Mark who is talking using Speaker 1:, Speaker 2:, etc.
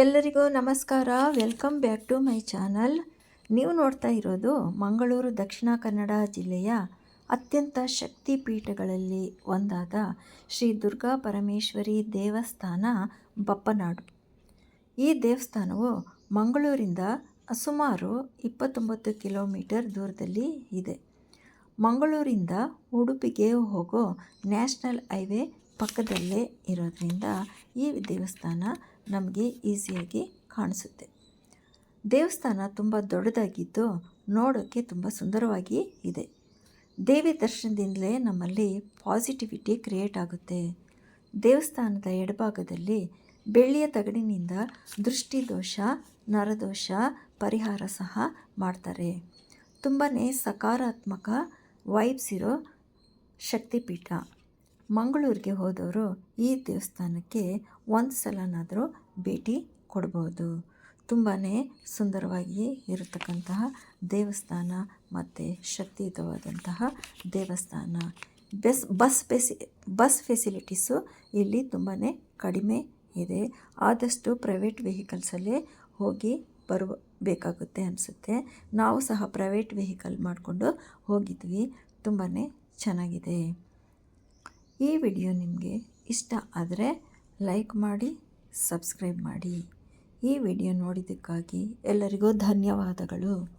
Speaker 1: ಎಲ್ಲರಿಗೂ ನಮಸ್ಕಾರ. Welcome back to my channel. ನೀವು ನೋಡ್ತಾ ಇರೋದು ಮಂಗಳೂರು ದಕ್ಷಿಣ ಕನ್ನಡ ಜಿಲ್ಲೆಯ ಅತ್ಯಂತ ಶಕ್ತಿ ಪೀಠಗಳಲ್ಲಿ ಒಂದಾದ ಶ್ರೀ ದುರ್ಗಾ ಪರಮೇಶ್ವರಿ ದೇವಸ್ಥಾನ ಬಪ್ಪನಾಡು. ಈ ದೇವಸ್ಥಾನವು ಮಂಗಳೂರಿಂದ ಸುಮಾರು ಇಪ್ಪತ್ತೊಂಬತ್ತು ಕಿಲೋಮೀಟರ್ ದೂರದಲ್ಲಿ ಇದೆ. ಮಂಗಳೂರಿಂದ ಉಡುಪಿಗೆ ಹೋಗೋ ನ್ಯಾಷನಲ್ ಹೈವೇ ಪಕ್ಕದಲ್ಲೇ ಇರೋದ್ರಿಂದ ಈ ದೇವಸ್ಥಾನ ನಮಗೆ ಈಸಿಯಾಗಿ ಕಾಣಿಸುತ್ತೆ. ದೇವಸ್ಥಾನ ತುಂಬ ದೊಡ್ಡದಾಗಿದ್ದು ನೋಡೋಕ್ಕೆ ತುಂಬ ಸುಂದರವಾಗಿ ಇದೆ. ದೇವಿ ದರ್ಶನದಿಂದಲೇ ನಮ್ಮಲ್ಲಿ ಪಾಸಿಟಿವಿಟಿ ಕ್ರಿಯೇಟ್ ಆಗುತ್ತೆ. ದೇವಸ್ಥಾನದ ಎಡಭಾಗದಲ್ಲಿ ಬೆಳ್ಳಿಯ ತಗಡಿನಿಂದ ದೃಷ್ಟಿದೋಷ, ನರದೋಷ ಪರಿಹಾರ ಸಹ ಮಾಡ್ತಾರೆ. ತುಂಬಾ ಸಕಾರಾತ್ಮಕ ವೈಬ್ಸ್ ಇರೋ ಶಕ್ತಿಪೀಠ. ಮಂಗಳೂರಿಗೆ ಹೋದವರು ಈ ದೇವಸ್ಥಾನಕ್ಕೆ ಒಂದು ಸಲನಾದರೂ ಭೇಟಿ ಕೊಡ್ಬೋದು. ತುಂಬಾ ಸುಂದರವಾಗಿ ಇರತಕ್ಕಂತಹ ದೇವಸ್ಥಾನ ಮತ್ತು ಶಕ್ತಿಯುತವಾದಂತಹ ದೇವಸ್ಥಾನ. ಬೆಸ್, ಬಸ್ ಫೆಸಿ, ಬಸ್ ಫೆಸಿಲಿಟೀಸು ಇಲ್ಲಿ ತುಂಬಾ ಕಡಿಮೆ ಇದೆ. ಆದಷ್ಟು ಪ್ರೈವೇಟ್ ವೆಹಿಕಲ್ಸಲ್ಲೇ ಹೋಗಿ ಬರಬೇಕಾಗುತ್ತೆ ಅನಿಸುತ್ತೆ. ನಾವು ಸಹ ಪ್ರೈವೇಟ್ ವೆಹಿಕಲ್ ಮಾಡಿಕೊಂಡು ಹೋಗಿದ್ವಿ. ತುಂಬಾ ಚೆನ್ನಾಗಿದೆ. ಈ ವಿಡಿಯೋ ನಿಮಗೆ ಇಷ್ಟ ಆದರೆ ಲೈಕ್ ಮಾಡಿ ಸಬ್ಸ್ಕ್ರೈಬ್ ಮಾಡಿ. ಈ ವಿಡಿಯೋ ನೋಡಿದ್ದಕ್ಕಾಗಿ ಎಲ್ಲರಿಗೂ ಧನ್ಯವಾದಗಳು.